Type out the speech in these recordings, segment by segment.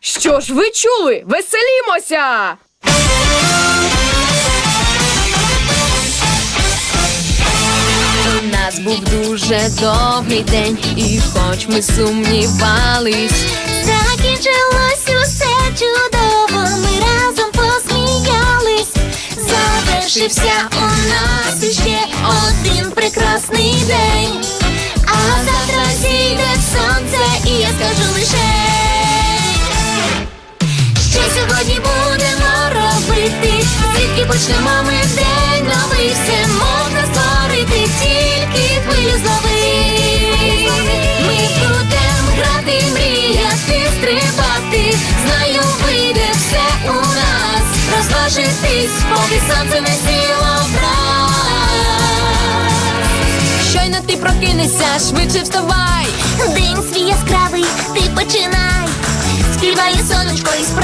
Що ж ви чули? Веселімося! У нас був дуже добрий день, і хоч ми сумнівались, Закінчилось усе чудово, ми разом посміялись. Завершився у нас іще один прекрасний день. А завтра зійде сонце, і я скажу лише, знаю, вийде все у нас, розважитись, поки сонце не сіло враз. щойно ти прокинешся, швидше вставай. День свій яскравий, ти починай. Співає сонечко і справ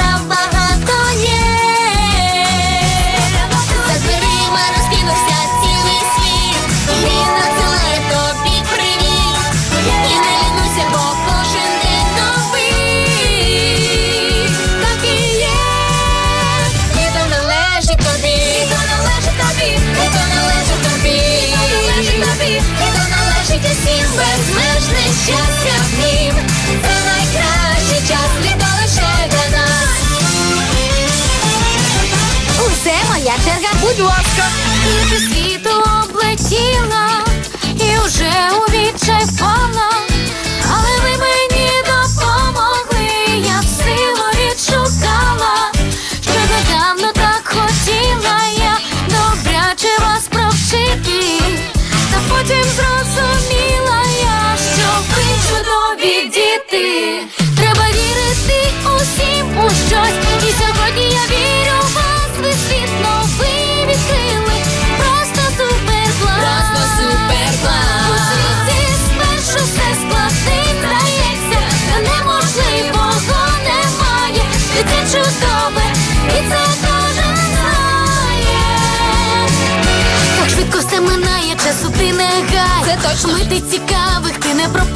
усім безмежне щастя в нім. Це найкращий час, літо лише для нас. Усе моя черга. Будь ласка! Діти. Треба вірити усім у щось. І сьогодні я вірю в вас, ви світ новий відкрили. Просто супер клас. Просто суперклас. У світі спершу все складним здається, та неможливого немає. Життя чудове, і це кожен знає. Так швидко все минає, часу ти не гай. Це точно. Мити цікавих ти не пропускай.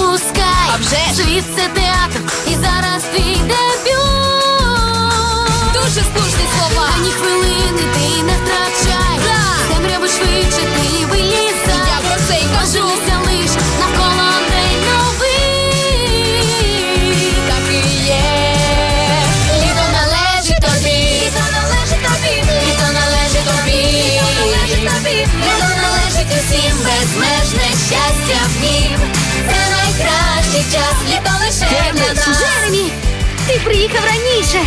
Ти приїхав раніше.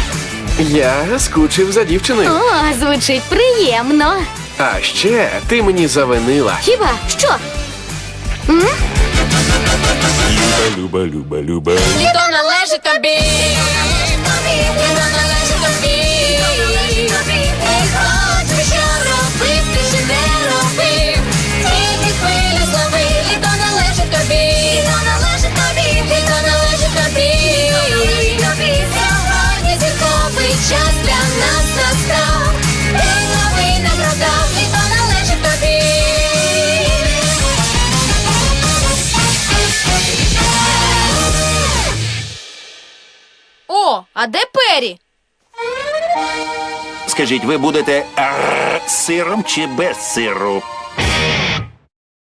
Я скучив за дівчиною. О, звучить приємно. А ще ти мені завинила. Хіба що? Люба, люба, люба. Літо належить тобі. Літо належить тобі. Нас настав. День новий награда, літо належить тобі. О, а де Пері? Скажіть, ви будете з сиром чи без сиру?